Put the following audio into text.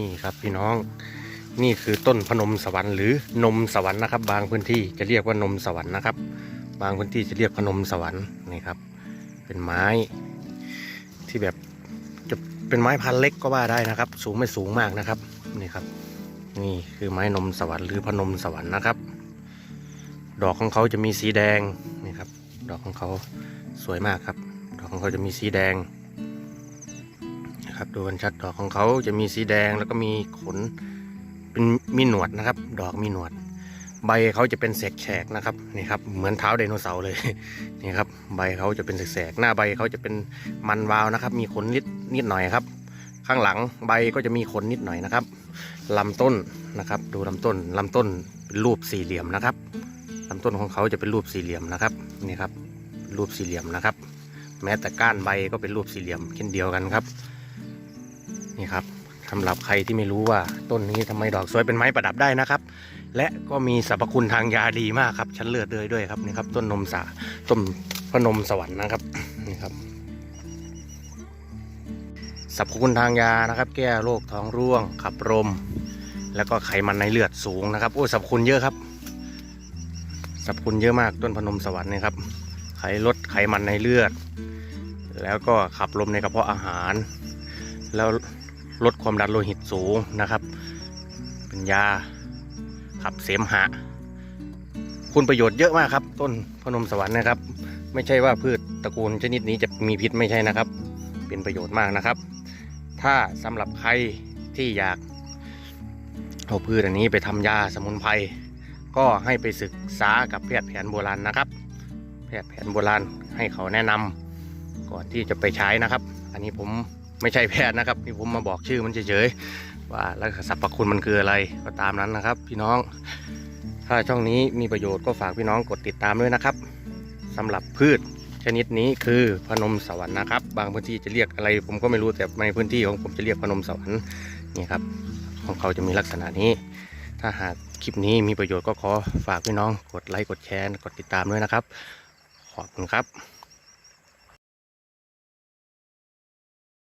นี่ครับพี่น้องนี่คือต้นพนมสวรรค์หรือนมสวรรค์นะครับ บางพื้นที่จะเรียกว่านมสวรรค์นะครับ บางพื้นที่จะเรียกพนมสวรรค์นี่ครับ เป็นไม้ ที่แบบจะเป็นไม้พันธุ์เล็กก็ว่าได้นะครับ สูงไม่สูงมากนะครับนี่ครับ นี่คือไม้นมสวรรค์หรือพนมสวรรค์นะครับ ดอกของเขาจะมีสีแดงนี่ครับ ดอกของเขาสวยมากครับ ดอกของเขาจะมีสีแดง นะครับ ดูกันชัดดอกของเขาจะมีสีแดงแล้วก็มีขนเป็นมีหนวดนะครับ ดอกมีหนวด ใบเขาจะเป็นแฉกๆนะครับนี่ครับ เหมือนเท้าไดโนเสาร์เลยนี่ครับ ใบเขาจะเป็นแฉกๆหน้าใบเขาจะเป็นมันวาวนะครับ มีขนนิดนิดหน่อยครับ ข้างหลังใบก็จะมีขนนิดหน่อยนะครับลำต้นนะครับ ดูลำต้นลำต้นเป็นรูปสี่เหลี่ยมนะครับลำต้นของเขาจะเป็นรูปสี่เหลี่ยมนะครับนี่ครับรูปสี่เหลี่ยมนะครับ แม้แต่ก้านใบก็เป็นรูปสี่เหลี่ยมเช่นเดียวกันครับ นี่ครับสำหรับใครที่ไม่รู้ว่าต้นนี้ทำไมดอกสวยเป็นไม้ประดับได้นะครับ และก็มีสรรพคุณทางยาดีมากครับ ชั้นเลือดเลยด้วยครับนี่ครับ ต้นนมสาต้นพนมสวรรค์นะครับนี่ครับสรรพคุณทางยานะครับ แก้โรคท้องร่วงขับลมแล้วก็ไขมันในเลือดสูงนะครับโอ้สรรพคุณเยอะครับสรรพคุณเยอะมากต้นพนมสวรรค์นี่ครับ ไขลดไขมันในเลือด แล้วก็ขับลมในกระเพาะอาหาร แล้ว ลดความดันโลหิตสูงนะครับ เป็นยาขับเสมหะ คุณประโยชน์เยอะมากครับ ต้นพนมสวรรค์นะครับ ไม่ใช่ว่าพืชตระกูลชนิดนี้จะมีพิษไม่ใช่นะครับ เป็นประโยชน์มากนะครับ ถ้าสำหรับใครที่อยากเอาพืชอันนี้ไปทำยาสมุนไพรก็ให้ไปศึกษากับแพทย์แผนโบราณนะครับ แพทย์แผนโบราณให้เขาแนะนำก่อนที่จะไปใช้นะครับ อันนี้ผม ไม่ใช่แพทย์นะครับนี่ผมมาบอกชื่อมันเฉยๆว่าแล้วสรรพคุณมันคืออะไรก็ตามนั้นนะครับ พี่น้อง ถ้าช่องนี้มีประโยชน์ก็ฝากพี่น้องกดติดตามด้วยนะครับสำหรับพืชชนิดนี้คือพนมสวรรค์นะครับ บางพื้นที่จะเรียกอะไร ผมก็ไม่รู้แต่ในพื้นที่ของผมจะเรียกพนมสวรรค์นี่ครับของเขาจะมีลักษณะนี้ ถ้าหากคลิปนี้มีประโยชน์ก็ขอฝากพี่น้องกดไลค์กดแชร์กดติดตามด้วยนะครับ ขอบคุณครับ